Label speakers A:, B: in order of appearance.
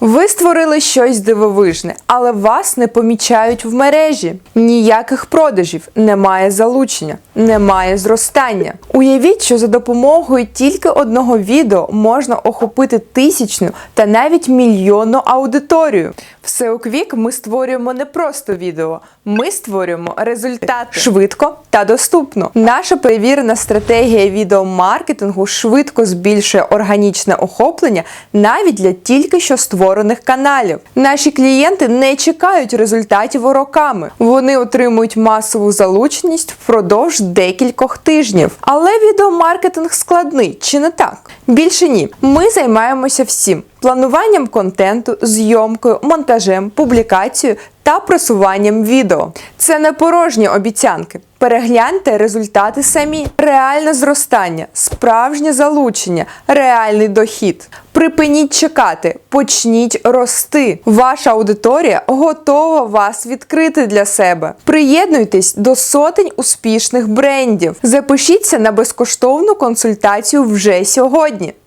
A: Ви створили щось дивовижне, але вас не помічають в мережі. Ніяких продажів, немає залучення, немає зростання. Уявіть, що за допомогою тільки одного відео можна охопити тисячну та навіть мільйонну аудиторію. У Квік ми створюємо не просто відео, ми створюємо результати швидко та доступно. Наша перевірена стратегія відеомаркетингу швидко збільшує органічне охоплення навіть для тільки що створених каналів. Наші клієнти не чекають результатів роками. Вони отримують масову залученість впродовж декількох тижнів. Але відеомаркетинг складний, чи не так? Більше ні. Ми займаємося всім: плануванням контенту, зйомкою, монтажем, публікацією та просуванням відео. Це не порожні обіцянки. Перегляньте результати самі: реальне зростання, справжнє залучення, реальний дохід. Припиніть чекати, почніть рости. Ваша аудиторія готова вас відкрити для себе. Приєднуйтесь до сотень успішних брендів. Запишіться на безкоштовну консультацію вже сьогодні.